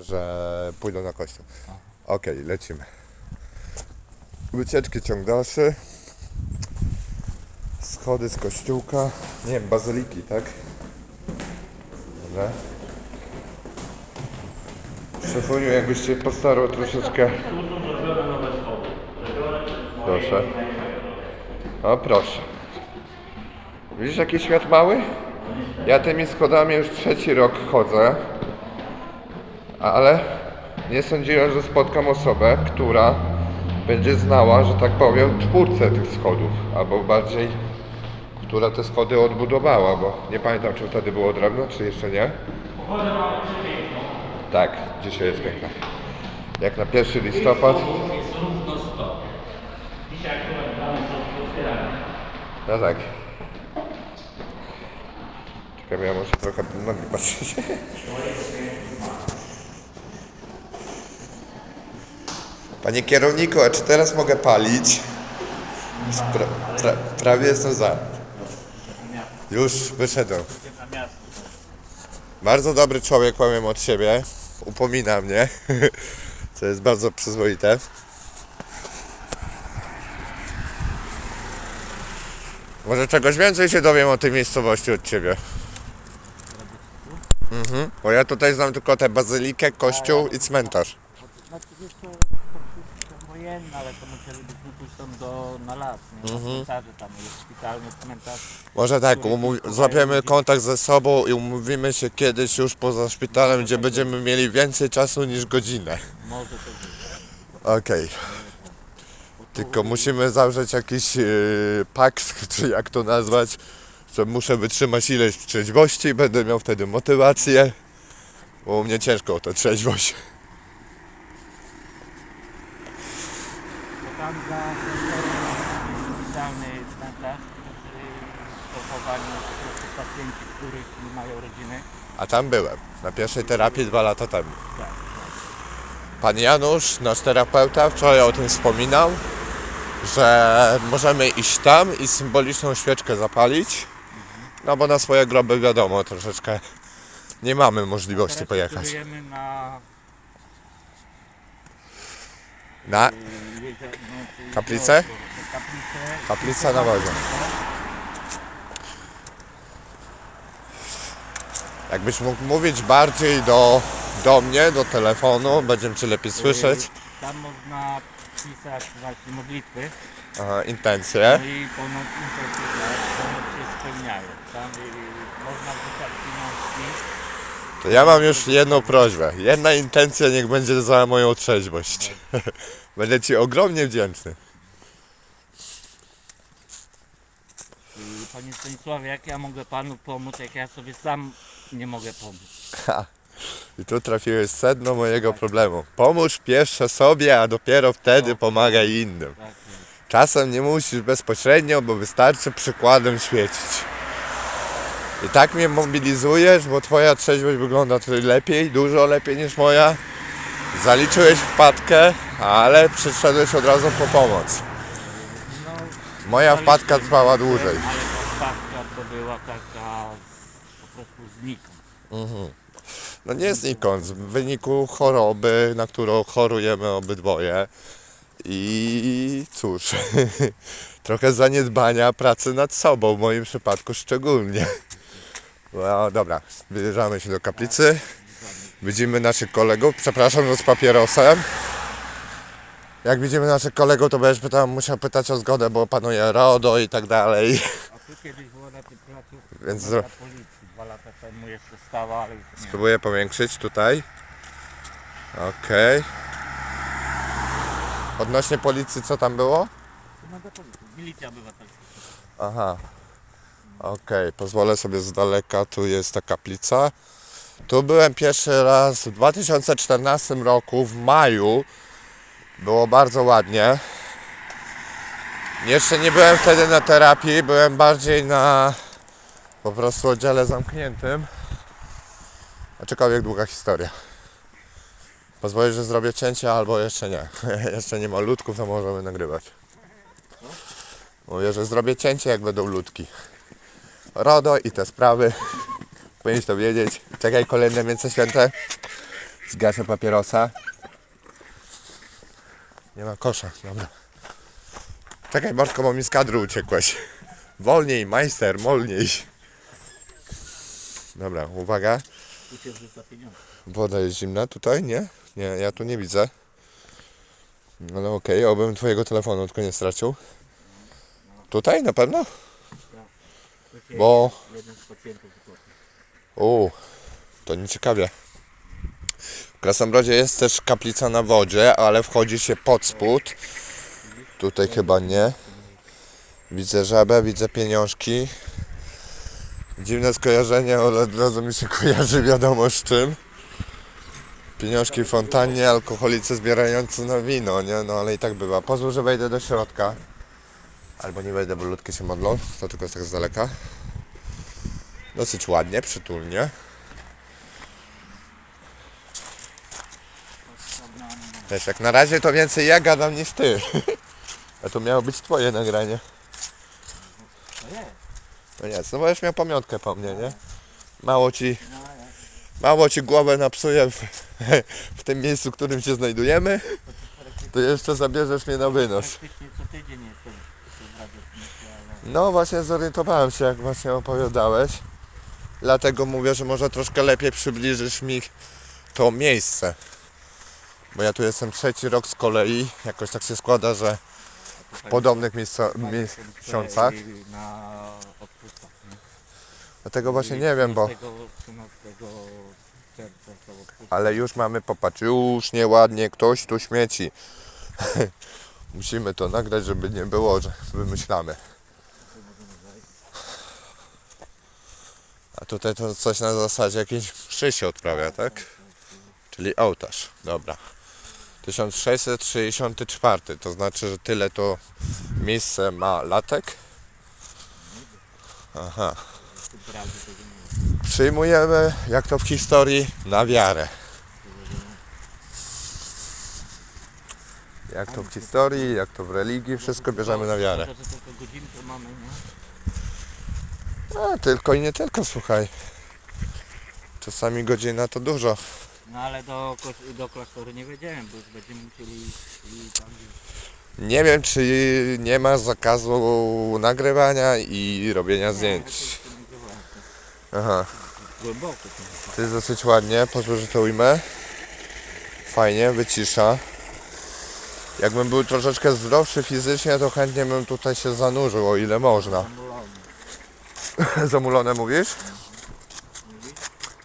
że pójdą na kościół. Okej, lecimy. Wycieczki ciąg dalszy. Schody z kościółka. Nie wiem, bazyliki, tak? Dobra. Szefuniu, jakbyś się postarał troszeczkę. Proszę. O, proszę. Widzisz jaki świat mały? Ja tymi schodami już trzeci rok chodzę. Ale nie sądziłem, że spotkam osobę, która będzie znała, że tak powiem, twórcę tych schodów, albo bardziej, która te schody odbudowała, bo nie pamiętam, czy wtedy było drewno, czy jeszcze nie. Tak, dzisiaj jest piękna. Jak na 1 listopad. Jest równo 100. Dzisiaj akurat dane są otwierane. No tak. Czekaj, ja muszę trochę nogi patrzeć. Panie kierowniku, a czy teraz mogę palić? Pra, pra, prawie jestem za. Już wyszedłem. Bardzo dobry człowiek, powiem od siebie. Upomina mnie, co jest bardzo przyzwoite. Może czegoś więcej się dowiem o tej miejscowości od ciebie. Mhm. Bo ja tutaj znam tylko tę bazylikę, kościół i cmentarz. Wojenne, ale to musieli być wypuść tam do, na las, nie? Na cmentarze tam jest szpitalny cmentarz. Może tak, umów- złapiemy kontakt ze sobą i umówimy się kiedyś już poza szpitalem, gdzie będziemy mieli więcej czasu niż godzinę. Może to być. Okej. Tylko musimy zawrzeć jakiś yy, pakt, czy jak to nazwać, że muszę wytrzymać ileś trzeźwości i będę miał wtedy motywację, bo u mnie ciężko o tę trzeźwość. Bo tam za cmentarem jest szpitalny cmentarz, yy, pochowani po prostu pacjenci, których nie mają rodziny. A tam byłem, na pierwszej terapii dwa lata temu. Tak. Pan Janusz, nasz terapeuta, wczoraj o tym wspominał, że możemy iść tam i symboliczną świeczkę zapalić, no bo na swoje groby wiadomo, troszeczkę nie mamy możliwości pojechać. Na Na Kaplicę? kaplica na wodzie. Jakbyś mógł mówić bardziej do, do mnie, do telefonu, będziemy Cię lepiej słyszeć. Yy, Tam można pisać właśnie modlitwy. Aha, intencje. No i ponoć intencje ponoć się spełniają. Tam yy, można wrzucać pieniążki. To ja mam już jedną prośbę. Jedna intencja niech będzie za moją trzeźwość. Będę Ci ogromnie wdzięczny. I panie Stanisławie, jak ja mogę panu pomóc, jak ja sobie sam nie mogę pomóc? I tu trafiłeś w sedno mojego problemu. Pomóż pierwsze sobie, a dopiero wtedy pomagaj innym. Tak, jest. Czasem nie musisz bezpośrednio, bo wystarczy przykładem świecić. I tak mnie mobilizujesz, bo twoja trzeźwość wygląda tutaj lepiej, dużo lepiej niż moja. Zaliczyłeś wpadkę, ale przyszedłeś od razu po pomoc. Moja wpadka trwała dłużej. ale ta wpadka to była taka z- po prostu znikąd. No nie znikąd, w wyniku choroby, na którą chorujemy obydwoje. I cóż, trochę zaniedbania pracy nad sobą, w moim przypadku szczególnie. No dobra, wybierzemy się do kaplicy. Widzimy naszych kolegów. Przepraszam, że z papierosem. Jak widzimy naszych kolegów, to będziesz pytał, musiał pytać o zgodę, bo panuje RODO i tak dalej. A tu kiedyś było na tym placu Więc zro- policji. Dwa lata temu jeszcze stała, ale już nie. Spróbuję powiększyć tutaj. Okej. Odnośnie policji, co tam było? Policji. Milicja obywatelska. Aha. Okej, pozwolę sobie z daleka, tu jest ta kaplica. Tu byłem pierwszy raz w 2014 roku, w maju. Było bardzo ładnie. Jeszcze nie byłem wtedy na terapii, byłem bardziej na po prostu oddziale zamkniętym. Aczkolwiek długa historia. Pozwolisz, że zrobię cięcie, albo jeszcze nie. jeszcze nie ma ludków, to możemy nagrywać. Mówię, że zrobię cięcie, jak będą ludki. RODO i te sprawy. Powinieneś to wiedzieć. Czekaj, kolejne mięso święte. Zgaszę papierosa. Nie ma kosza, dobra. Czekaj, Bartko, bo mi z kadru uciekłeś. Wolniej, majster, wolniej. Dobra, uwaga. Woda jest zimna tutaj, nie? Nie, ja tu nie widzę. Ale okej, obym twojego telefonu tylko nie stracił. Tutaj na pewno? Bo... U, to nieciekawie. W Krasnobrodzie jest też kaplica na wodzie, ale wchodzi się pod spód. Tutaj chyba nie. Widzę żabę, widzę pieniążki. Dziwne skojarzenie, ale od razu mi się kojarzy wiadomo z czym. Pieniążki w fontannie, alkoholicy zbierający na wino, nie? No ale i tak bywa. Pozwól, że wejdę do środka. Albo nie wejdę, bo ludki się modlą. To tylko tak z daleka. Dosyć ładnie, przytulnie. Wiesz, jak na razie to więcej ja gadam niż ty. A to miało być twoje nagranie. Jest. No nie, no będziesz miał pamiątkę po mnie, nie? Mało ci, mało ci głowę napsuję w, w tym miejscu, w którym się znajdujemy. To jeszcze zabierzesz mnie na wynos. praktycznie co tydzień jestem w radiofonii, ale No właśnie zorientowałem się, jak właśnie opowiadałeś. Dlatego mówię, że może troszkę lepiej przybliżysz mi to miejsce. Bo ja tu jestem trzeci rok z kolei. Jakoś tak się składa, że w podobnych miejsca, miesiącach. Dlatego właśnie nie wiem, bo... 13 czerwca są odpusty. Ale już mamy, popatrz, już nieładnie ktoś tu śmieci. Musimy to nagrać, żeby nie było, że wymyślamy. A tutaj to coś na zasadzie jakiejś mszy się odprawia, tak? Czyli ołtarz, dobra. 1664, to znaczy, że tyle to miejsce ma latek. Aha. Przyjmujemy, jak to w historii, na wiarę. Jak to w historii, jak to w religii, wszystko bierzemy na wiarę. Szkoda, że tylko godzinkę mamy, nie? A, tylko i nie tylko, słuchaj. Czasami godzina to dużo. No ale do, do klasztoru nie wiedziałem, bo już będziemy musieli iść tam. Nie wiem, czy nie ma zakazu nagrywania i robienia zdjęć. Aha, Głęboko. to. to jest dosyć ładnie, pozwól, że to ujmę. Fajnie, wycisza. Jakbym był troszeczkę zdrowszy fizycznie, to chętnie bym tutaj się zanurzył, o ile można. Zamulone mówisz?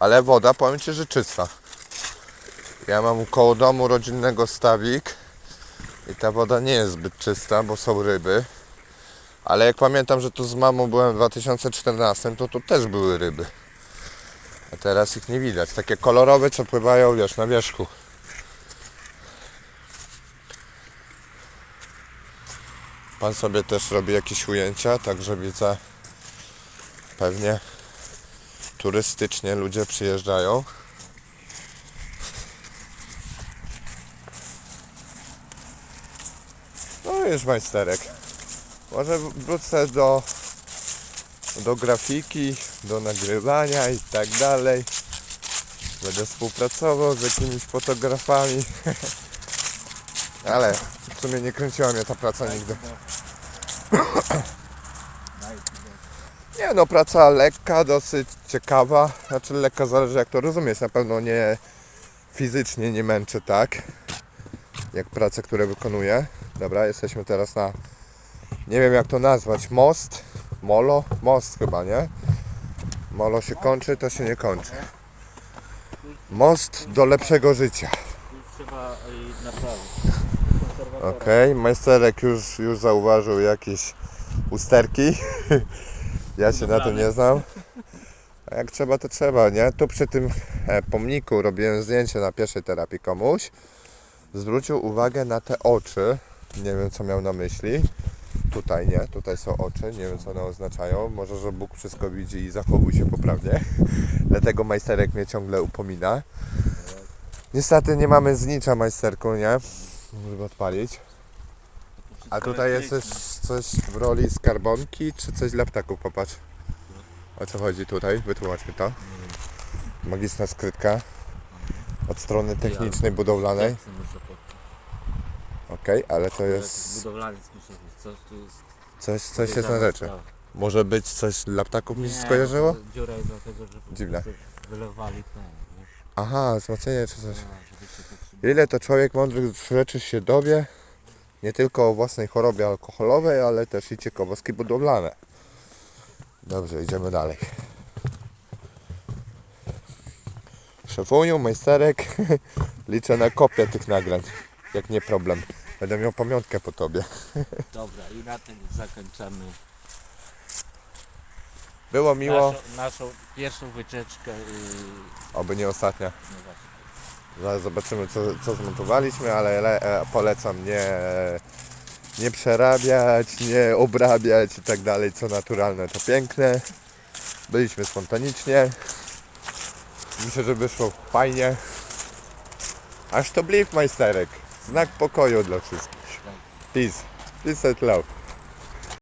Ale woda, powiem Ci, że czysta. Ja mam koło domu rodzinnego stawik i ta woda nie jest zbyt czysta, bo są ryby. Ale jak pamiętam, że tu z mamą byłem w 2014, to tu też były ryby. A teraz ich nie widać. Takie kolorowe, co pływają, wiesz, na wierzchu. Pan sobie też robi jakieś ujęcia, także widzę pewnie turystycznie ludzie przyjeżdżają. No już majsterek. Może wrócę do, do grafiki, do nagrywania i tak dalej. Będę współpracował z jakimiś fotografami. Ale w sumie nie kręciła mnie ta praca nigdy. Nie no, praca lekka, dosyć ciekawa. Znaczy lekka zależy jak to rozumieć. Na pewno nie fizycznie nie męczy tak, jak prace, które wykonuję. Dobra, jesteśmy teraz na, nie wiem jak to nazwać, most, molo, most chyba, nie? Molo się kończy, to się nie kończy. Most do lepszego życia. Trzeba naprawić. Okej, majsterek już, już zauważył jakieś usterki. Ja się na tym nie znam. A jak trzeba, to trzeba, nie? Tu przy tym e, pomniku robiłem zdjęcie na pierwszej terapii komuś. Zwrócił uwagę na te oczy. Nie wiem, co miał na myśli. Tutaj nie, tutaj są oczy. Nie wiem, co one oznaczają. Może, że Bóg wszystko widzi i zachowuj się poprawnie. Dlatego majsterek mnie ciągle upomina. Niestety nie mamy znicza majsterku, nie? Żeby odpalić. A tutaj jest coś, coś w roli skarbonki, czy coś dla ptaków, popatrz. O co chodzi tutaj? Wytłumacz mi to. Magiczna skrytka. Od strony technicznej, budowlanej. Okej, ale to Jest... Coś tu jest... coś, coś jest na rzeczy. Może być coś dla ptaków mi się skojarzyło? to Dziura jest dlatego, że po Dziwne. prostu wylewali ten, wiesz, Aha, wzmocnienie czy coś. no, żeby się to Ile to człowiek mądrych rzeczy się dowie, nie tylko o własnej chorobie alkoholowej, ale też i ciekawostki budowlane. Dobrze, idziemy dalej. Szefuniu, majsterek, liczę na kopię tych nagrań, jak nie problem. Będę miał pamiątkę po tobie. Dobra, i na tym zakończamy Było miło, naszą, naszą pierwszą wycieczkę. Yy, oby nie ostatnia. no właśnie. Zaraz zobaczymy co, co zmontowaliśmy, ale le, e, polecam nie, nie przerabiać, nie obrabiać i tak dalej, co naturalne to piękne. Byliśmy spontanicznie. Myślę, że wyszło fajnie. Aż to bliw majsterek. Znak pokoju dla wszystkich. Peace. Peace and love.